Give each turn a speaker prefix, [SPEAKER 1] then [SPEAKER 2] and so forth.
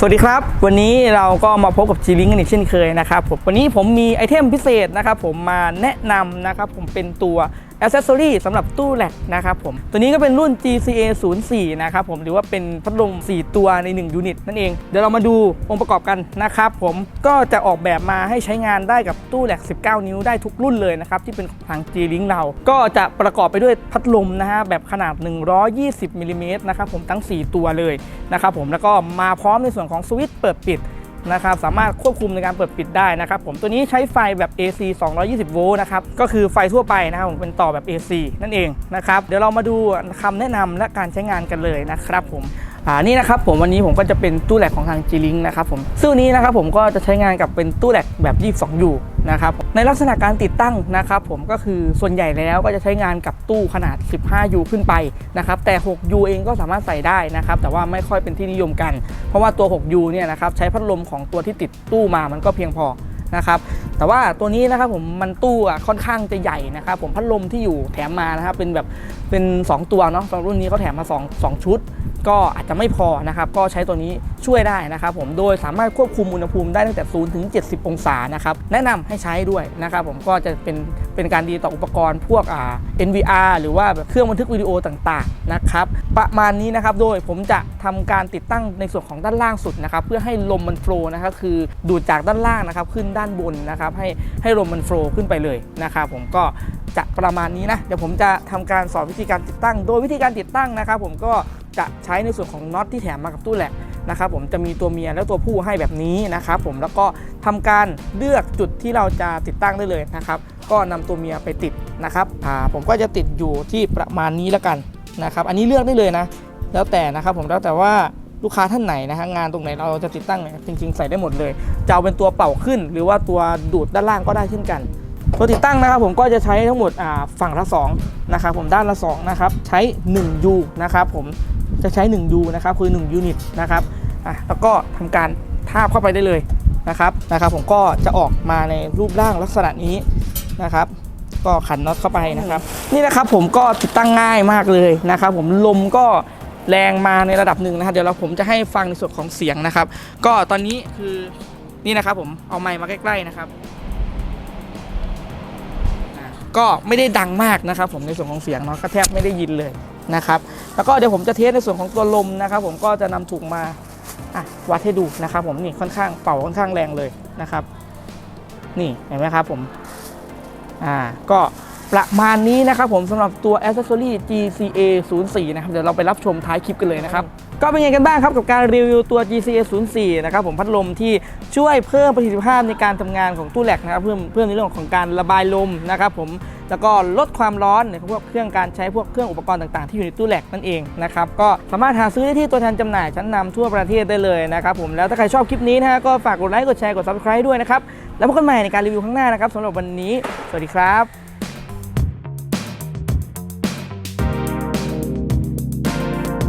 [SPEAKER 1] สวัสดีครับ วันนี้เราก็มาพบกับ g ีลิงกันอีกเช่นเคยนะครับผมวันนี้ผมมีไอเทมพิเศษนะครับผมมาแนะนำนะครับผมเป็นตัว Accessory สำหรับตู้แหลกนะครับผม ตัวนี้ก็เป็นรุ่น GCA 04นะครับผมหรือว่าเป็นพัดลม 4 ตัวใน 1 ยูนิตนั่นเอง เดี๋ยวเรามาดูองค์ประกอบกันนะครับผมก็จะออกแบบมาให้ใช้งานได้กับตู้แหลก19 นิ้วได้ทุกรุ่นเลยนะครับ ที่เป็นของทาง G-Link เรา ก็จะประกอบไปด้วยพัดลมนะฮะแบบขนาด 120มิลลิเมตรนะครับผมทั้ง 4 ตัวเลยนะครับผมแล้วก็มาพร้อมในส่วนของสวิตช์เปิดปิด นะครับสามารถควบคุมในการเปิดปิดได้นะครับผมตัวนี้ใช้ไฟแบบ AC 220 โวลต์นะครับก็คือไฟทั่วไปนะครับผมเป็นต่อแบบ AC นั่นเองนะครับเดี๋ยวเรามาดูคำแนะนำและการใช้งานกันเลยนะครับผม อ่านี่นะครับผมวันนี้ผมก็จะเป็นตู้แหลกของทาง G-Link นะครับผมซึ่งนี้นะครับผมก็จะใช้งานกับเป็นตู้แหลกแบบ 22 U นะครับในลักษณะการติดตั้งนะครับผมก็คือส่วนใหญ่แล้วก็จะใช้งานกับตู้ขนาด 15U ขึ้นไปนะครับแต่ 6U เองก็สามารถใส่ได้นะครับแต่ว่าไม่ค่อยเป็นที่นิยมกัน เพราะว่าตัว 6U เนี่ยนะครับใช้พัดลมของตัวที่ติดตู้มามันก็เพียงพอนะครับแต่ว่าตัวนี้นะครับผมมันตู้อะค่อนข้างจะใหญ่นะครับผมพัดลมที่อยู่แถมมานะครับเป็นแบบเป็น 2 ตัวเนาะสำหรับรุ่นนี้เขาแถมมา 2 2 ชุด ก็อาจจะไม่พอนะครับก็ใช้ตัวนี้ช่วยได้นะครับผมโดยสามารถควบคุมอุณหภูมิได้ตั้งแต่0ถึง 70 องศานะครับแนะนำให้ใช้ด้วยนะครับผมก็จะเป็นเป็นการดีต่ออุปกรณ์พวกอ่า NVR หรือว่าแบบเครื่องบันทึกวิดีโอต่างๆนะครับประมาณนี้นะครับโดยผมจะทำการติดตั้งในส่วนของด้านล่างสุดนะครับเพื่อให้ลมมันโฟล์นะครับคือดูดจากด้านล่างนะครับขึ้นด้านบนนะครับให้ให้ลมมันโฟล์ขึ้นไปเลยนะครับผมก็จะประมาณนี้นะเดี๋ยวผมจะทำการสอนวิธีการติดตั้ง โดยวิธีการติดตั้งนะครับ ผมก็ จะใช้ในส่วนของน็อตที่แถมมากับตู้แหลกนะครับผมจะมีตัวเมียและตัวผู้ให้แบบนี้นะครับผมแล้วก็ทำการเลือกจุดที่เราจะติดตั้งได้เลยนะครับก็นำตัวเมียไปติดนะครับอ่าผมก็จะติดอยู่ที่ประมาณนี้แล้วกันนะครับอันนี้เลือกได้เลยนะ แล้วแต่นะครับผมแล้วแต่ว่าลูกค้าท่านไหนนะฮะงานตรงไหนเราจะติดตั้งเนี่ยจริง ๆ ใส่ได้หมดเลยจะเอาเป็นตัวเป่าขึ้น หรือว่าตัวดูดด้านล่างก็ได้เช่นกัน ตัวติดตั้งนะครับผมก็จะใช้ทั้งหมดฝั่งละ2นะครับผมด้านละ2นะครับใช้ 1U นะครับผม จะใช้ 1U นะครับคือ1ยูนิตนะครับอะแล้วก็ทำการทาบเข้าไปได้เลยนะครับนะครับ ผมก็จะออกมาในรูปร่างลักษณะนี้นะครับ ก็ขันน็อตเข้าไปนะครับ นี่นะครับผมก็ติดตั้งง่ายมากเลยนะครับ ผมลมก็แรงมาในระดับหนึ่งนะครับเดี๋ยวเราผมจะให้ฟังในส่วนของเสียงนะครับ ก็ตอนนี้คือนี่นะครับผมเอาไมค์มาใกล้ ๆนะครับก็ไม่ได้ดังมากนะครับ ผมในส่วนของเสียงเนาะก็แทบไม่ได้ยินเลยนะครับ แล้วก็เดี๋ยวผมจะเทสในส่วนของตัวลมนะครับ ผมก็จะนำถุงมาวัดให้ดูนะครับ ผมนี่ค่อนข้างเป่าค่อนข้างแรงเลยนะครับ นี่เห็นไหมครับผมอ่าก็ประมาณนี้นะครับผมสำหรับตัว Accessory GCA 04นะครับเดี๋ยวเราไปรับชมท้ายคลิปกันเลยนะครับ ก็เป็นยังไงกันบ้างครับกับการรีวิวตัว GCA 04นะครับผมพัดลมที่ช่วยเพิ่มประสิทธิภาพในการทำงานของตู้แหลกนะครับเพิ่มเพิ่มในเรื่องของการระบายลมนะครับผม แล้วก็ลดความร้อนในพวกเครื่องการใช้พวกเครื่องอุปกรณ์ต่างๆที่อยู่ในตู้แหลกนั่นเองนะครับก็สามารถหาซื้อได้ที่ตัวแทนจำหน่ายชั้นนำทั่วประเทศได้เลยนะครับผมแล้วถ้าใครชอบคลิปนี้นะฮะก็ฝากกดไลค์กดแชร์กด subscribe ด้วยนะครับแล้วพบกันใหม่ในการรีวิวข้างหน้านะครับสำหรับวันนี้ สวัสดีครับ